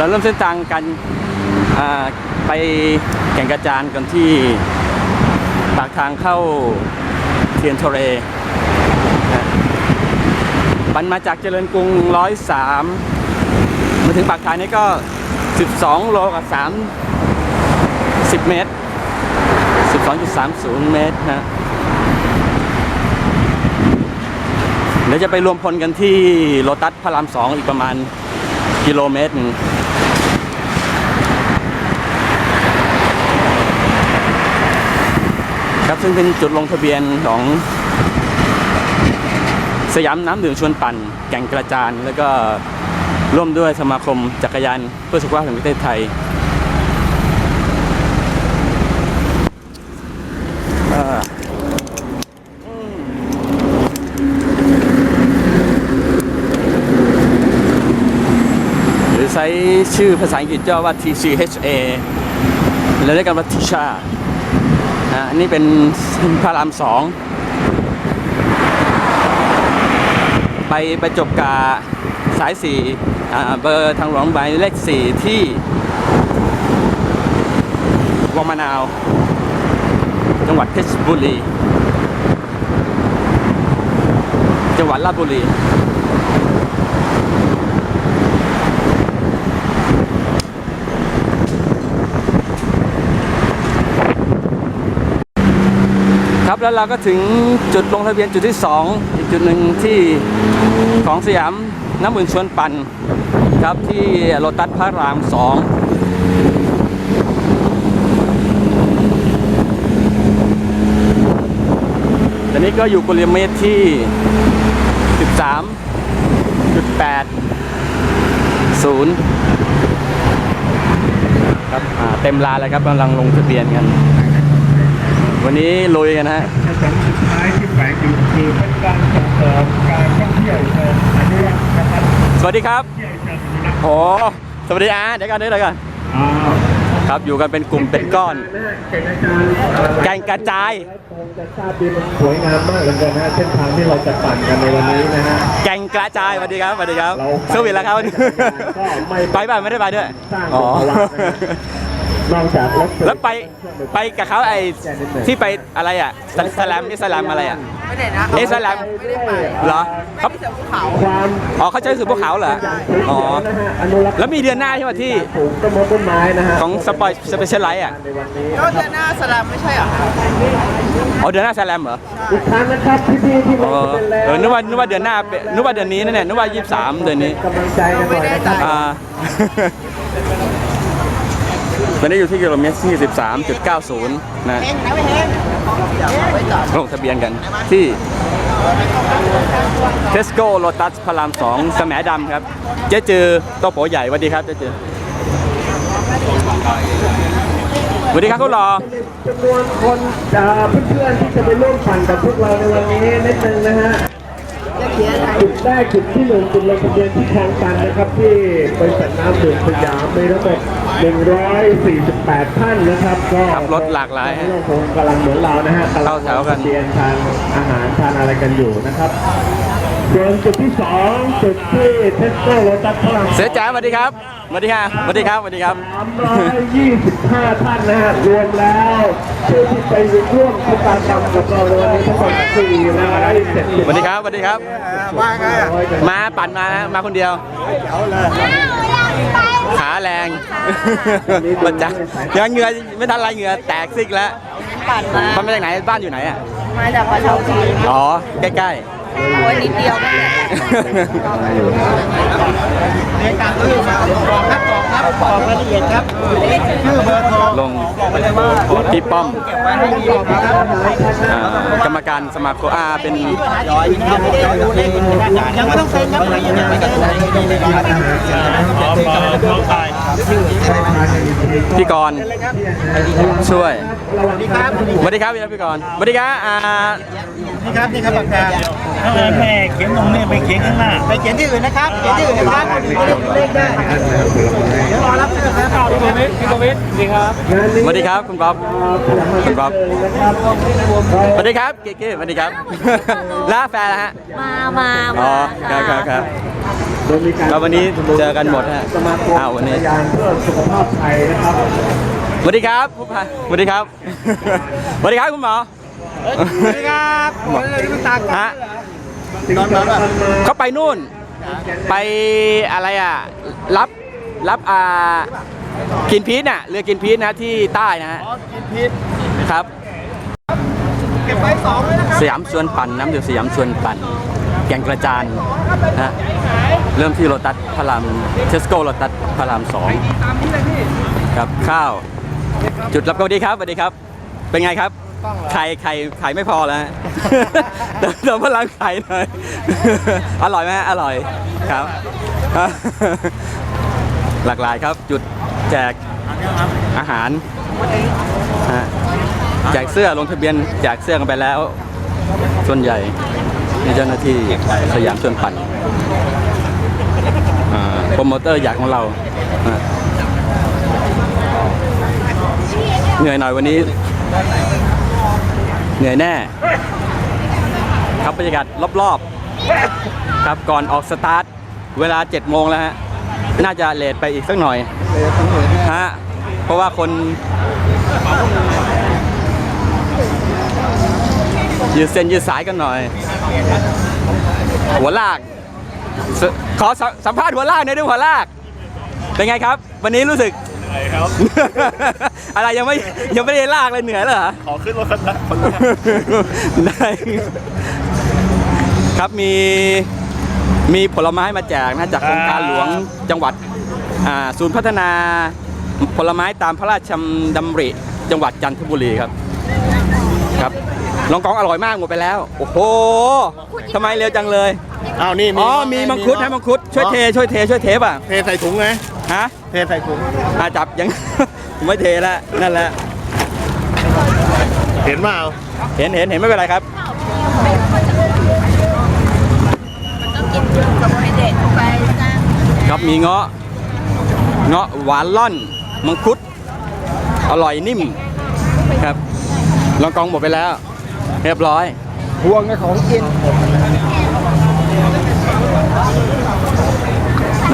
เราเริ่มเส้นทางกันไปแก่งกระจานกันที่ปากทางเข้าเทียนทะเลนะมันมาจากเจริญกรุง 103 มาถึงปากทางนี้ก็ 12 โลกับ3 10เมตร 12.30 เมตรนะเดี๋ยวจะไปรวมพลกันที่โลตัสพระรามสองอีกประมาณ กิโลเมตรนึงครับซึ่งเป็นจุดลงทะเบียนของสยามน้ำดื่มชวนปั่น แก่งกระจาน แล้วก็ร่วมด้วยสมาคมจักรยานเพื่อสุขภาพแห่งประเทศไทยอ่า หรือใชื่อภาษาอังกฤษย่อว่า TCHA แล้วเรียกกันว่า Tisha อ่าอันนี้เป็นพระรามสอง ไปไปจบกาสายสี่เบอร์ทางหลวงใบเลขสี่ที่วังมะนาว จังหวัดเพชรบุรี จังหวัดราชบุรี แล้วเราก็ถึงจุดลงทะเบียนจุดที่ 2 อีกจุดหนึ่งที่ของสยามน้ำมืนชวนปั่นครับที่โลตัสพระรามสองตอนนี้ก็อยู่กิโลเมตรที่ 13.8 0 ครับเต็มลานแล้วครับกำลังลงทะเบียนกัน วันนี้ลุยกันนะฮะผสมสุดท้ายที่แฝงอยู่คือเป็นการส่งเสริมการท่องเที่ยวเชิงอนุรักษ์นะครับสวัสดีครับเที่ยวเชิงอนุรักษ์โอ้สวัสดีอาเดี๋ยวกันเดี๋ยวกันอ่าครับอยู่กันเป็นกลุ่มเป็นก้อนนะฮะเก่งอาจารย์แกงกระจายคงจะทราบดีมันสวยงามมากเลยนะฮะเส้นทางที่เราจะปั่นกันในวันนี้นะฮะแกงกระจายสวัสดีครับสวัสดีครับเราเซอร์วิสแล้วครับก็ไม่ไปบ้านไม่ได้ไปด้วยสร้างอ๋อภาวะ นะฮะนอกจากรถแล้วไปไปกับเขาไอ้ที่ไปอะไรอะสสแลมนี่สแลมอะไรอะไม่ได้นะเอ๊ะสแลมไม่ได้ไปเหรอเขาไม่เจอภูเขาความอ๋อเขาใช้สื่อพวกเขาเหรออ๋อนะฮะอนุรักษ์แล้วมีเดือนหน้าใช่ไหมที่ปลูกต้นมงต้นไม้นะฮะของสปอยสเปเชียลไลท์อะในวันนี้ก็เดือนหน้าสลัมไม่ใช่เหรอคะอ๋อเดือนหน้าสแลมเหรออีกครั้งนะครับพี่ๆที่เอลงอทะเบียนแล้วเออนึกว่านึกว่าเดือนหน้าเป็นนึกว่าเดือนนี้นั่นแหละนึกว่ายี่สิบสามเดือนนี้กำลังใจกันหน่อยนะครับ อ่าตอนนี้อยู่ที่กิโลเมตรที่13.90 นะเฮงนะไม่เฮงไม่จอดลงทะเบียนกันที่ Tesco Lotus พระราม2สมดำครับ เจ๊จือโตโปใหญ่สวัสดีครับเจ๊จือสวัสดีครับคุณรอจำนวนคนเพื่อนๆที่จะไปร่วมปั่นกับพวกเราในวันนี้นิดนึงนะฮะ จะเขียนอะไรจุดแรกจุดที่หนึ่งจุดลงทะเบียนที่คลองตันนะครับ ที่บริษัทน้ำดื่มสยามมีทั้งหมด148 ท่านนะครับ ก็ขับรถหลากหลายก็คงกำลังเหมือนเรานะฮะกำลังเข้าแถวกันลงทะเบียนทานอาหารทานอะไรกันอยู่นะครับส่วนจุดที่สองจุดที่เทสโก้โรตัสพระรามเสือจ๋าสวัสดีครับ สวัสดีครับสวัสดีครับสวัสดีครับ 325 ท่านนะฮะรวมแล้วผู้ที่ไปร่วมกิจกรรมกับเราในวันนี้ทั้งหมด470สวัสดีครับสวัสดีครับ ว่าไงอะมาปั่นมานะมาคนเดียวขาแรงมันจะยังเหงื่อไม่ทันไรเหงื่อแตกซิกแล้วปั่นมาเขามาจากไหนบ้านอยู่ไหนอะ มาจากปลาเชาจีนอ๋อใกล้ โอ้ยนิดเดียวนั่นแหละๆในการซื้อมาบอกครับบอกครับบอกรายละเอียดครับชื่อเบอร์โทรลงพี่ป้อมไว้ให้ดีนะครับอ่ากรรมการสมาคมอาเป็นยังไม่ต้องเซ็นครับยังไม่ได้ไหนดีเลยครับ พี่กรณ์ช่วยสวัสดีครับสวัสดีครับพี่พี่กรณ์สวัสดีครับอ่านี่ครับนี่ครับปากกาถ้าแม่เขียนตรงนี้ไปเขียนข้างหน้าไปเขียนที่อื่นนะครับเขียนที่อื่นนะครับเลขได้เดี๋ยวรอรับเสื้อครับพี่โกวิทพี่โกวิทดีครับงานนี้สวัสดีครับคุณป๊อปคุณป๊อปนะครับสวัสดีครับเก๋ๆสวัสดีครับล่าแฟนแล้วฮะมามาอ๋อมาครับครับครับโดยมี การแล้ววันนี้เจอกันหมดฮะสมาคมอ้าววันนี้จักรยานเพื่อสุขภาพไทยนะครับสวัสดีครับผู้พาสวัสดีครับสวัสดีครับคุณหมอสวัสดีครับโอ้ยคุณตาฮะสิ่งสำคัญมาเขาไปนู่น ไปอะไรอะ รับรับอ่ากินพีชน่ะเรือกินพีชนะที่ใต้นะฮะกินพิษครับเก็บไว้สองเลยนะครับสยามชวนปั่นน้ำดื่มสยามชวนปั่นแก่งกระจานนะฮะ เริ่มที่โรตัสพระรามเทสโก้โรตัสพระรามสองครับข้าว จุดรับก็ดีครับสวัสดีครับ เป็นไงครับไข่ไข่ไข่ไม่พอแล้วฮะเติมเติมพลังไข่หน่อยอร่อยไหมฮะอร่อยครับ หลากหลายครับ จุดแจกอาหารฮะแจกเสื้อลงทะเบียนแจกเสื้อกันไปแล้ว ส่วนใหญ่มีเจ้าหน้าที่สยามชวนปั่นอ่าโป รโมเตอร์อยากของเราอ่าเหนื่อยหน่อยวันนี้ เหนื่อยแน่ ครับบรรยากาศรอบๆ ครับก่อนออกสตาร์ท เวลา7โมงแล้วฮะ น่าจะเลทไปอีกสักหน่อยฮะเพราะว่าคนยืดเส้นยืดสายกันหน่อย หัวลาก สขอสสัมภาษณ์หัวลากหน่อยด้วยหัวลากเป็นไงครับ วันนี้รู้สึกครับ อะไรยังไม่ยังไม่ได้ลากเลยเหนื่อยเหรอ ขอขึ้นรถคันละคนละได้ครับมีมีผลไม้มาแจกนะจากโครงการหลวงจังหวัดอ่าศูนย์พัฒนาผลไม้ตามพระราชดำริจังหวัดจันทบุรีครับครับลองกองอร่อยมากหมดไปแล้ว โอ้โหทำไมเร็วจังเลย อ้าวนี่อ๋อมีมังคุดให้มังคุดช่วยเทช่วยเทช่วยเทป่ะเทใส่ถุงไงฮะเทใส่ถุงอาจับยัง ไม่เทแล้วนั่นแหละเห็นเปล่าเห็นเห็นเห็นไม่เป็นไรครับต้องกินคาร์โบไฮเดรตเข้าไปจ้าครับมีเงาะเงาะหวานล่อนมังคุด อร่อยนิ่มครับลองกองหมดไปแล้ว เรียบร้อยพวงในของกิน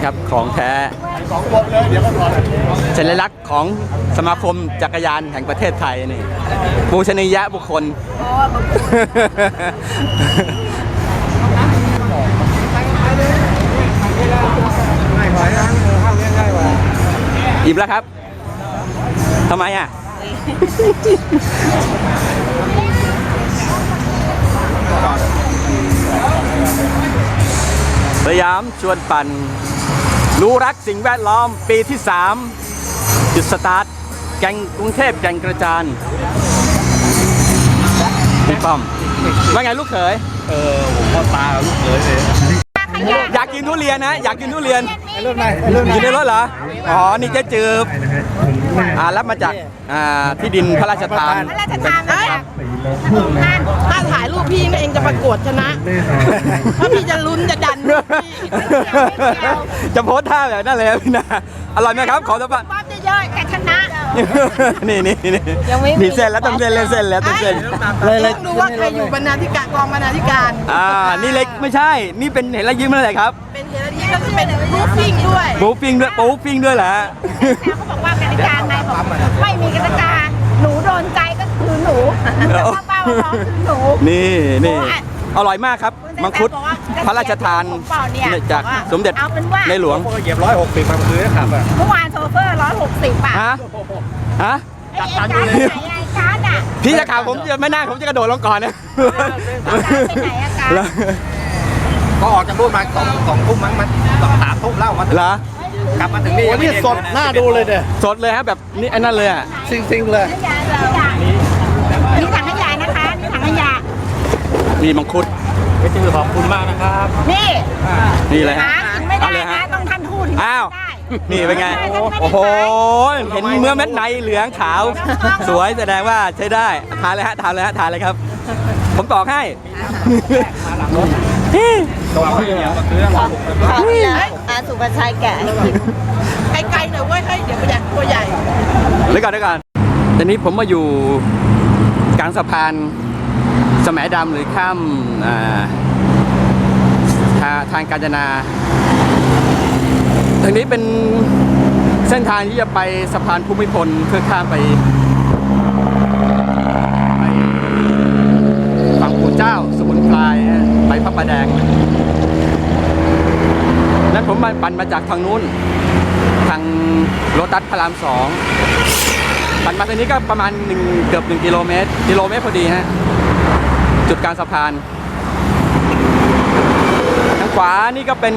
นี่ครับของแท้ของหมดเลยเดี๋ยวก็ถอดสัญลักษณ์ของสมาคมจักรยานแห่งประเทศไทยนี่ปูชนียะบุคคลง่ายกว่านะเออข้าวง่ายกว่าอิ่มแล้วครับทำไมอะสยามชวนปั่น รู้รักสิ่งแวดล้อมปีที่ 3 จุดสตาร์ท แก่งกรุงเทพแก่งกระจานพี่ป้อมว่าไงลูกเขย เออ ผมพ่อตากับลูกเขยเลยอยากกินทุเรียนนะ อยากกินทุเรียนไอ้รุ่นไหนไอ้รุ่นไหนกินในรถเหรอ อ๋อ นี่เจ๊จืบอ่ารับมาจากอ่าที่ดินพระราชทานพระราชทาน นะถ้าถ่ายรูปพี่เองจะประกวดชนะเพราะพี่จะลุ้นจะดันรูปพี่จะโพสท่าแบบนั้นเลยครับพี่นาอร่อยไหมครับขอสัมภาษณ์ป๊อปเยอะๆแต่ชนะนี่นี่นี่ยังไม่มีมีเส้นแล้วต้องเส้นเล่นเส้นแล้วต้องเส้นต้องดูว่าใครอยู่บรรณาธิการกองบรรณาธิการอ่านี่เล็กไม่ใช่ นี่เป็นเห็นแล้วยิ้มอะไรครับเป็นเฮลันนี้ก็จะเป็นรูปปิ้งด้วยปูปิ้งด้วยปูปิ้งด้วยเหรอฮะเขาบอกว่ากติกาไงบอกไม่มีกติกาหนูโดนใจก็คือ หนูป้าป้าบอกคือหนู นี่นี่โอ้ยอร่อยมากครับ มังคุดพระราชทานเปล่าเนี่ยจากสมเด็จเอาเป็นว่าในหลวงพวกเหยียบร้อยหกสิบมาคืนขับอะเมื่อวานโชเฟอร์ร้อยหกสิบบาทฮะฮะไอ้การไหนไอ้การอะพี่จะข่าวผมจะไม่น่าผมจะกระโดดลงก่อนนะไปไหนอะการแล้วก็ออกจากรูปมาสองสองทุ่มมั้งมันสองสามทุ่มแล้วมาเหรอกลับมาถึงนี่โอ้นี่สดหน้าดูเลยเนี่ยสดเลยฮะแบบนี่ไอ้นั่นเลยอะซิงๆเลย ยาเรา มีถังขยะนะคะมีถังขยะมีมังคุดไปจือขอบคุณมากนะครับนี่นี่เลยหาฮะกินไม่ได้เอาเลยนะฮะต้องท่านทูตถึงอ้าวได้นี่เป็นไงม่ด้โอ้โหไม่ได้เห็นเมื่อเม็ดในเหลืองขาว สวยแสดงว่าใช้ได้ ทานเลยฮะ ทานเลยฮะ ทานเลยครับ ผมบอกให้คราวที่แล้วอาสุภาชัยแกะให้กินไกลๆหน่อยเว้ยเฮ้ยเดี๋ยวมันอยากตัวใหญ่เดี๋ยวก่อนเดี๋ยวก่อนตอนนี้ผมมาอยู่ กลางสะพานสมัยดำหรือข้ามทางทางกาญจนาทางนี้เป็นเส้นทางที่จะไปสะพานภูมิพลเพื่อข้ามไปไปฝั่งปู่เจ้าสมุนไพรนะไปพระประแดงนั้นผมมาปั่นมาจากทางนู้น ทางโลตัสพระรามสอง ปั่นมาทางนี้ก็ประมาณหนึ่งเกือบหนึ่งกิโลเมตรกิโลเมตรพอดีฮะจุดกลางสะพานทางขวานี่ก็เป็น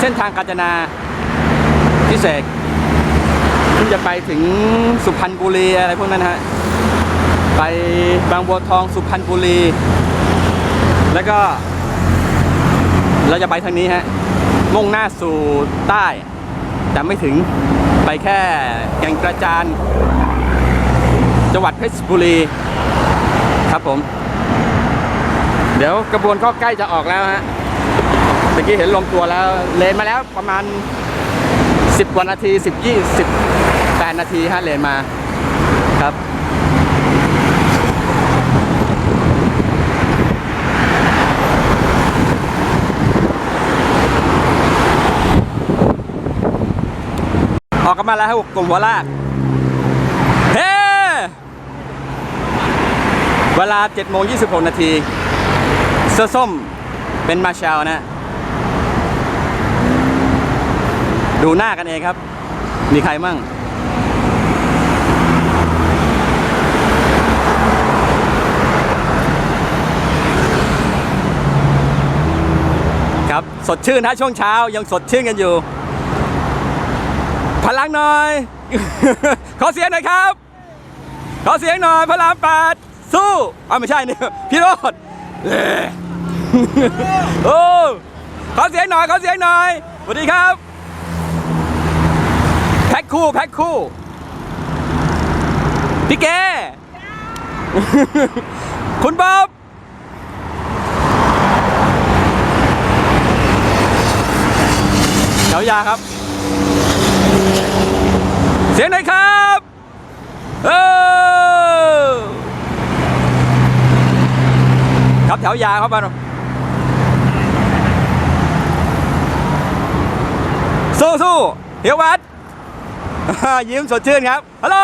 เส้นทางกาญจนาพิเศษที่จะไปถึงสุพรรณบุรีอะไรพวกนั้นฮะไปบางบัวทองสุพรรณบุรี แล้วก็ เราจะไปทางนี้ฮะมุ่งหน้าสู่ใต้ แต่ไม่ถึงไปแค่แก่งกระจาน จังหวัดเพชรบุรีครับผม เดี๋ยวกระบวนก็ใกล้จะออกแล้วฮะเมื่อกี้เห็นลมตัวแล้ว เลนมาแล้วประมาณ 10กว่านาที 10 20 8นาทีฮะเลนมาครับออกกันมาแล้วครับกลุ่มหัวลาก เฮ้ เวลา7โมง26 นาที เสื้อส้มเป็นมาร์ชาลนะ ดูหน้ากันเองครับ มีใครมั่ง ครับ สดชื่นฮะช่วงเช้ายังสดชื่นกันอยู่ พลังหน่อย ขอเสียงหน่อยครับ ขอเสียงหน่อยพระรามแปด สู้อ้าไม่ใช่นี่พี่โรดเอ้ยโอ้ขอเสียงหน่อยขอเสียงหน่อยสวัสดีครับ แพ็คคู่แพ็คคู่พี่แกคุณบ๊อบแถวยาครับ เสียงหน่อยครับ เออครับแถวยาวครับมาสู้สู้เฮียวัดยิ้มสดชื่นครับ ฮัลโหล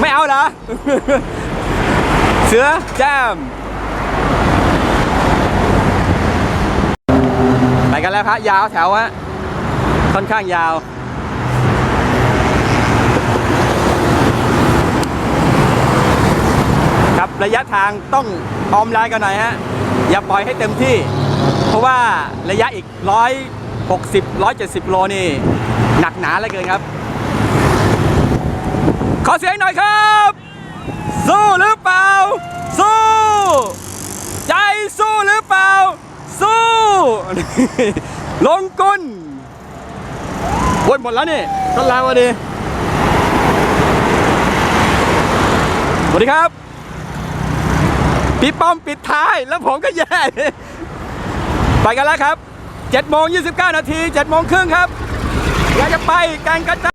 ไม่เอาเหรอ เสือแจมไปกันแล้วครับยาวแถวฮะค่อนข้างยาว ระยะทางต้องออมไลน์กันหน่อยฮะ อย่าปล่อยให้เต็มที่ เพราะว่าระยะอีก 160 170 โลนี่หนักหนาเหลือเกินครับ ขอเสียงหน่อยครับ สู้หรือเปล่า สู้ ใจสู้หรือเปล่า สู้ ลงกุนวนหมดแล้วนี่ก็ลาวดีสวัสดีครับ พี่ป้อมปิดท้ายแล้วผมก็แย่ ไปกันแล้วครับ7โมง29นาที7โมงครึ่งครับอยากจะไปกันกระจาย